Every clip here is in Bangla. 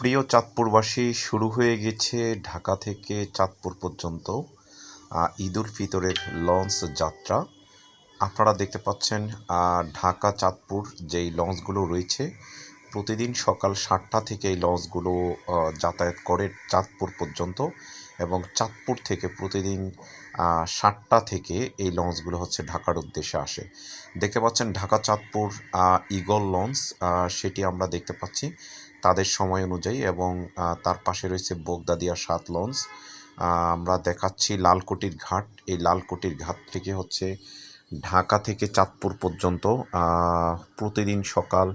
প্রিয় চাঁদপুরবাসী শুরু হয়ে গেছে ঢাকা থেকে চাঁদপুর পর্যন্ত আহ, ঈদ উল ফিতরের লঞ্চ যাত্রা। আপনারা দেখতে পাচ্ছেন ঢাকা চাঁদপুর যেই লঞ্চগুলো রয়েছে প্রতিদিন সকাল সাতটা থেকে এই লঞ্চগুলো যাতায়াত করে চাঁদপুর পর্যন্ত এবং চাঁদপুর থেকে প্রতিদিন সাতটা থেকে এই লঞ্চগুলো হচ্ছে ঢাকার উদ্দেশ্যে আসে। দেখতে পাচ্ছেন ঢাকা চাঁদপুর ইগল লঞ্চ সেটি আমরা দেখতে পাচ্ছি। তাদের সময় অনুযায়ী এবং তার পাশে রয়েছে বোগদাদিয়া সাত লঞ্চ। আমরা দেখাচ্ছি লালকুটির ঘাট। এই লালকুটির ঘাট থেকে হচ্ছে ঢাকা থেকে চাঁদপুর পর্যন্ত প্রতিদিন সকাল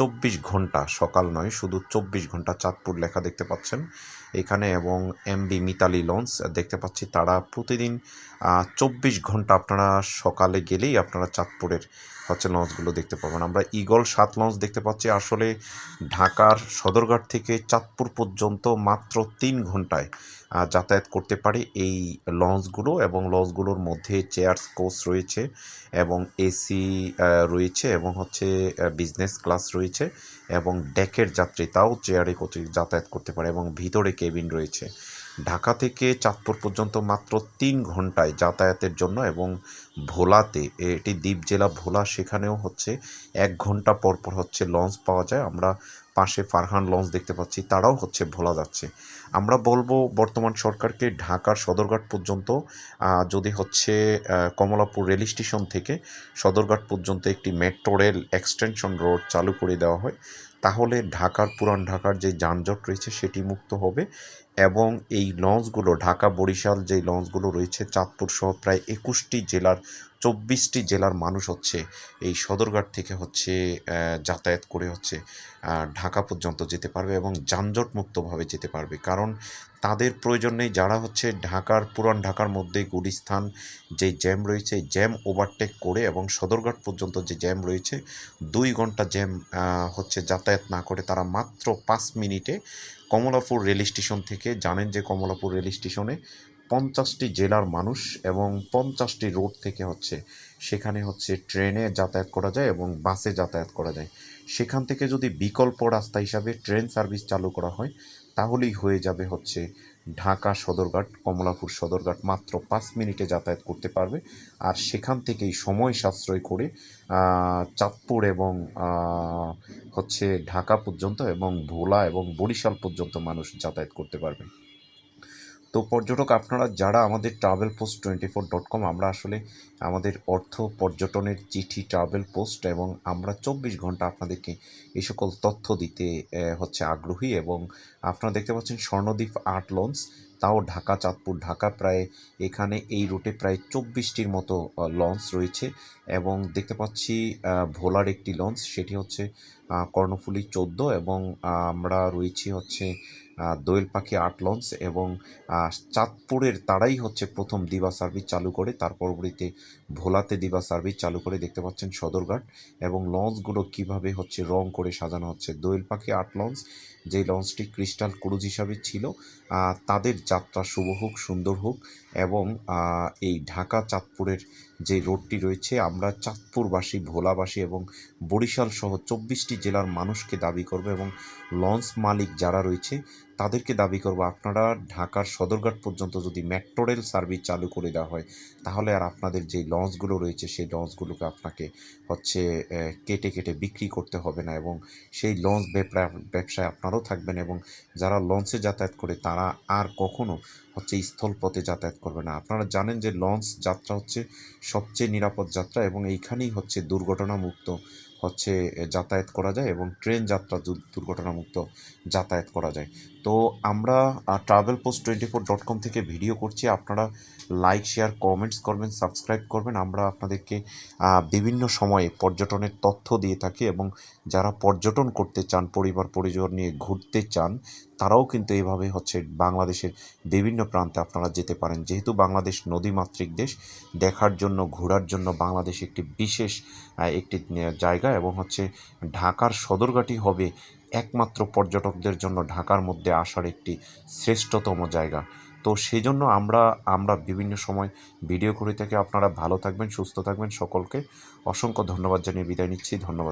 চব্বিশ ঘণ্টা, সকাল নয়, শুধু চব্বিশ ঘণ্টা চাঁদপুর লেখা দেখতে পাচ্ছেন। এখানে এবং এমবি মিতালি লঞ্চ দেখতে পাচ্ছি। তারা প্রতিদিন চব্বিশ ঘণ্টা আপনারা সকালে গেলেই আপনারা চাঁদপুরের হচ্ছে লঞ্চগুলো দেখতে পাবেন। আমরা ইগল সাত লঞ্চ দেখতে পাচ্ছি। আসলে ঢাকার সদরঘাট থেকে চাঁদপুর পর্যন্ত মাত্র তিন ঘন্টায় যাতায়াত করতে পারে এই লঞ্চগুলো এবং লঞ্চগুলোর মধ্যে চেয়ার্স, কোচ রয়েছে এবং এসি রয়েছে এবং হচ্ছে বিজনেস ক্লাস রয়েছে। এবং ডেকের যাত্রী তাও চেয়ারে যাতায়াত করতে পারে এবং ভিতরে কেবিন রয়েছে। ঢাকা থেকে চাঁদপুর পর্যন্ত মাত্র তিন ঘন্টায় যাতায়াতের জন্য এবং ভোলাতে, এটি দ্বীপ জেলা ভোলা, সেখানেও হচ্ছে এক ঘণ্টা পর পর হচ্ছে লঞ্চ পাওয়া যায়। আমরা পাশে ফারহান লঞ্চ দেখতে পাচ্ছি, তারাও হচ্ছে ভোলা যাচ্ছে। আমরা বলব বর্তমান সরকারকে ঢাকার সদরঘাট পর্যন্ত যদি হচ্ছে কমলাপুর রেল স্টেশন থেকে সদরঘাট পর্যন্ত একটি মেট্রো রেল এক্সটেনশন রোড চালু করে দেওয়া হয়, তাহলে ঢাকার, পুরান ঢাকার যে যানজট রয়েছে সেটি মুক্ত হবে এবং এই লঞ্চগুলো ঢাকা বরিশাল যে লঞ্চগুলো রয়েছে, চাঁদপুর সহ প্রায় একুশটি জেলার চব্বিশটি জেলার মানুষ হচ্ছে এই সদরঘাট থেকে হচ্ছে যাতায়াত করে হচ্ছে ঢাকা পর্যন্ত যেতে পারবে এবং যানজটমুক্তভাবে যেতে পারবে। কারণ তাদের প্রয়োজন নেই যারা হচ্ছে ঢাকার, পুরান ঢাকার মধ্যে গুলিস্থান যে জ্যাম রয়েছে, জ্যাম ওভারটেক করে এবং সদরঘাট পর্যন্ত যে জ্যাম রয়েছে, দুই ঘণ্টা জ্যাম হচ্ছে যাতায়াত না করে তারা মাত্র পাঁচ মিনিটে কমলাপুর রেল স্টেশন থেকে, জানেন যে কমলাপুর রেল স্টেশনে পঞ্চাশটি জেলার মানুষ এবং পঞ্চাশটি রোড থেকে হচ্ছে সেখানে হচ্ছে ট্রেনে যাতায়াত করা যায় এবং বাসে যাতায়াত করা যায়। সেখান থেকে যদি বিকল্প রাস্তা হিসাবে ট্রেন সার্ভিস চালু করা হয়, তাহলেই হয়ে যাবে হচ্ছে ঢাকা সদরঘাট, কমলাপুর সদরঘাট মাত্র পাঁচ মিনিটে যাতায়াত করতে পারবে। আর সেখান থেকেই সময় সাশ্রয় করে চাঁদপুর এবং হচ্ছে ঢাকা পর্যন্ত এবং ভোলা এবং বরিশাল পর্যন্ত মানুষ যাতায়াত করতে পারবে। তো পর্যটক, আপনারা যারা আমাদের travel post twenty four dot com আমরা আসলে আমাদের অর্থ পর্যটনের চিঠি ট্রাভেল পোস্ট এবং আমরা চব্বিশ ঘণ্টা আপনাদেরকে এই সকল তথ্য দিতে হচ্ছে আগ্রহী এবং আপনারা দেখতে পাচ্ছেন স্বর্ণদ্বীপ আর্ট লঞ্চ, তাও ঢাকা, চাঁদপুর, ঢাকা প্রায় এখানে এই রুটে প্রায় চব্বিশটির মতো লঞ্চ রয়েছে এবং দেখতে পাচ্ছি ভোলার একটি লঞ্চ, সেটি হচ্ছে কর্ণফুলী চোদ্দ এবং আমরা রয়েছি হচ্ছে দোয়েল পাখি আট লঞ্চ এবং চাঁদপুরের তারাই হচ্ছে প্রথম দিবা সার্ভিস চালু করে। তার পরবর্তীতে ভোলাতে দিবা সার্ভিস চালু করে দেখতে পাচ্ছেন সদরঘাট এবং লঞ্চগুলো কীভাবে হচ্ছে রং করে সাজানো হচ্ছে। দোয়েল পাখি আট লঞ্চ, যে লঞ্চটি ক্রিস্টাল ক্রুজ হিসাবে ছিল তাদের যাত্রা শুভ হোক, সুন্দর হোক এবং এই ঢাকা চাঁদপুরের যে রোডটি রয়েছে, আমরা চাঁদপুরবাসী, ভোলাবাসী এবং বরিশাল সহ চব্বিশটি জেলার মানুষকে দাবি করব এবং লঞ্চ মালিক যারা রয়েছে তাদেরকে দাবি করব। আপনারা ঢাকার সদরঘাট পর্যন্ত যদি মেট্রো রেল সার্ভিস চালু করে দেওয়া হয়, তাহলে আর আপনাদের যে লঞ্চগুলো রয়েছে, সেই লঞ্চগুলোকে আপনাকে হচ্ছে কেটে কেটে বিক্রি করতে হবে না এবং সেই লঞ্চ ব্যবসা- ব্যবসায় আপনারাও থাকবেন এবং যারা লঞ্চে যাতায়াত করে, তারা আর কখনো হচ্ছে স্থলপথে যাতায়াত করবে না। আপনারা জানেন যে লঞ্চ যাত্রা হচ্ছে সবচেয়ে নিরাপদ যাত্রা এবং এইখানেই হচ্ছে দুর্ঘটনামুক্ত হচ্ছে যাতায়াত করা যায় এবং ট্রেন যাত্রা দুর্ঘটনামুক্ত যাতায়াত করা যায়। তো আমরা travel post twenty four dot com থেকে ভিডিও করছি। আপনারা লাইক শেয়ার কমেন্টস করবেন সাবস্ক্রাইব করবেন। আমরা আপনাদেরকে বিভিন্ন সময়ে পর্যটনের তথ্য দিয়ে থাকি এবং যারা পর্যটন করতে চান, পরিবার, পরিজন নিয়ে ঘুরতে চান, তারাও কিন্তু এইভাবে হচ্ছে বাংলাদেশের বিভিন্ন প্রান্তে আপনারা যেতে পারেন। যেহেতু বাংলাদেশ নদীমাতৃক দেশ, দেখার জন্য, ঘোরার জন্য বাংলাদেশ একটি বিশেষ একটি জায়গা। এবং হচ্ছে ঢাকার সদরঘাটি হবে একমাত্র পর্যটকদের জন্য ঢাকার মধ্যে আসার একটি শ্রেষ্ঠতম জায়গা। তো সেই জন্য আমরা আমরা বিভিন্ন সময় ভিডিও করে থাকি আপনারা ভালো থাকবেন, সুস্থ থাকবেন সকলকে। অসংখ্য ধন্যবাদ জানিয়ে বিদায় নিচ্ছি, ধন্যবাদ।